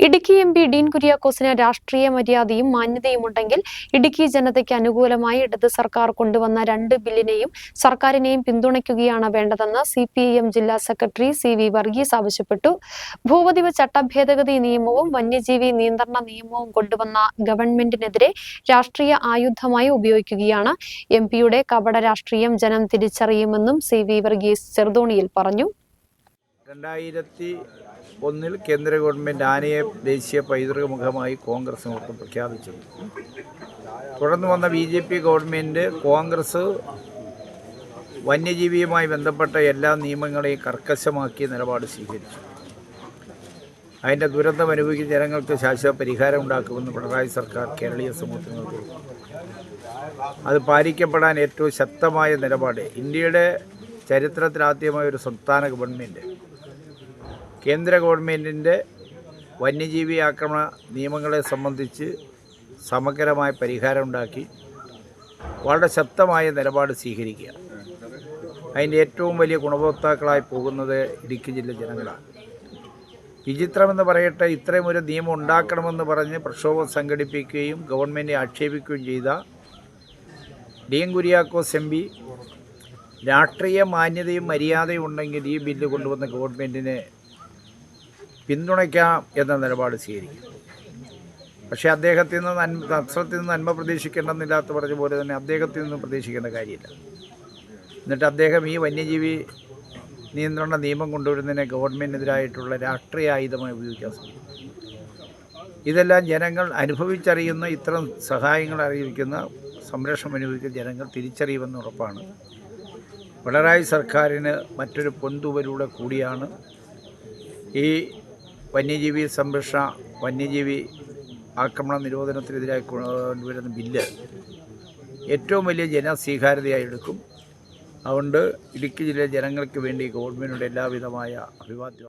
Idukki M P Dean കുര്യാക്കോസിന് രാഷ്ട്രീയ മര്യാദയും മാന്യതയും ഉണ്ടെങ്കിൽ ഇടുക്കി ജനതയ്ക്ക് അനുകൂലമായി ഇടത് സർക്കാർ കൊണ്ടുവന്ന രണ്ട് ബില്ലിനെയും സർക്കാരിനെയും പിന്തുണയ്ക്കുകയാണ് വേണ്ടതെന്ന് സി പി ഐ എം ജില്ലാ സെക്രട്ടറി സി വി വർഗീസ് ആവശ്യപ്പെട്ടു. ഭൂപതിവ് ചട്ടഭേദഗതി നിയമവും വന്യജീവി നിയന്ത്രണ നിയമവും കൊണ്ടുവന്ന ഗവൺമെന്റിനെതിരെ രാഷ്ട്രീയ ആയുധമായി ഉപയോഗിക്കുകയാണ്. എം പിയുടെ കപട രാഷ്ട്രീയം ജനം തിരിച്ചറിയുമെന്നും സി വി വർഗീസ് ചെറുതോണിയിൽ പറഞ്ഞു. രണ്ടായിരത്തി ഒന്നിൽ കേന്ദ്ര ഗവൺമെന്റ് ആനയെ ദേശീയ പൈതൃക മുഖമായി കോൺഗ്രസ് നേതൃത്വം പ്രഖ്യാപിച്ചു തുടർന്ന് വന്ന B J P government Congress വന്യജീവിയുമായി ബന്ധപ്പെട്ട എല്ലാ നിയമങ്ങളെയും കർക്കശമാക്കിയ നിലപാട് സ്വീകരിച്ചു. അതിന്റെ ദുരന്തം അനുഭവിക്കുന്ന ജനങ്ങൾക്ക് ശാശ്വത പരിഹാരം ഉണ്ടാക്കുമെന്ന് പിണറായി സർക്കാർ കേരളീയ സമൂഹത്തിന് അത് പാലിക്കപ്പെടാൻ ഏറ്റവും ശക്തമായ നിലപാട് ഇന്ത്യയുടെ ചരിത്രത്തിലാദ്യമായ ഒരു സംസ്ഥാന ഗവൺമെന്റ് കേന്ദ്ര ഗവൺമെന്റിന്റെ വന്യജീവി ആക്രമണ നിയമങ്ങളെ സംബന്ധിച്ച് സമഗ്രമായ പരിഹാരം ഉണ്ടാക്കി വളരെ ശക്തമായ നിലപാട് സ്വീകരിക്കുക. അതിന്റെ ഏറ്റവും വലിയ ഗുണഭോക്താക്കളായി പോകുന്നത് ഇടുക്കി ജില്ല ജനങ്ങളാണ്. വിചിത്രമെന്ന് പറയട്ടെ ഇത്രയും ഒരു നിയമം ഉണ്ടാക്കണമെന്ന് പറഞ്ഞ് പ്രക്ഷോഭം സംഘടിപ്പിക്കുകയും ഗവൺമെന്റ് ആക്ഷേപിക്കുകയും ചെയ്ത D N Kuriakose M P രാഷ്ട്രീയ മാന്യതയും മര്യാദയും ഉണ്ടെങ്കിൽ ഈ ബില്ല് കൊണ്ടുവന്ന ഗവൺമെന്റിനെ പിന്തുണയ്ക്കാം എന്ന നിലപാട് സ്വീകരിക്കും. പക്ഷേ അദ്ദേഹത്തിൽ നിന്ന് നന്മ നസ്രത്തിൽ നിന്ന് നന്മ പ്രതീക്ഷിക്കേണ്ടെന്നില്ലാത്ത പറഞ്ഞ പോലെ തന്നെ അദ്ദേഹത്തിൽ നിന്നും പ്രതീക്ഷിക്കേണ്ട കാര്യമില്ല. എന്നിട്ട് അദ്ദേഹം ഈ വന്യജീവി നിയന്ത്രണ നിയമം കൊണ്ടുവരുന്നതിനെ ഗവൺമെന്റിനെതിരായിട്ടുള്ള രാഷ്ട്രീയ ആയുധമായി ഉപയോഗിക്കാൻ ശ്രമിക്കും. ഇതെല്ലാം ജനങ്ങൾ അനുഭവിച്ചറിയുന്ന ഇത്തരം സഹായങ്ങൾ അറിയിക്കുന്ന സംരക്ഷണം അനുഭവിക്കുന്ന ജനങ്ങൾ തിരിച്ചറിയുമെന്ന് ഉറപ്പാണ്. പിണറായി സർക്കാരിന് മറ്റൊരു പൊന്തുവരൂടെ കൂടിയാണ് ഈ വന്യജീവി സംരക്ഷണ വന്യജീവി ആക്രമണ നിരോധനത്തിനെതിരായി കൊണ്ടുവരുന്ന ബില്ല് ഏറ്റവും വലിയ ജനസ്വീകാര്യതയായി എടുക്കും. അതുകൊണ്ട് ഇടുക്കി ജില്ലയിലെ ജനങ്ങൾക്ക് വേണ്ടി ഗവൺമെന്റിന്റെ എല്ലാവിധമായ അഭിവാദ്യം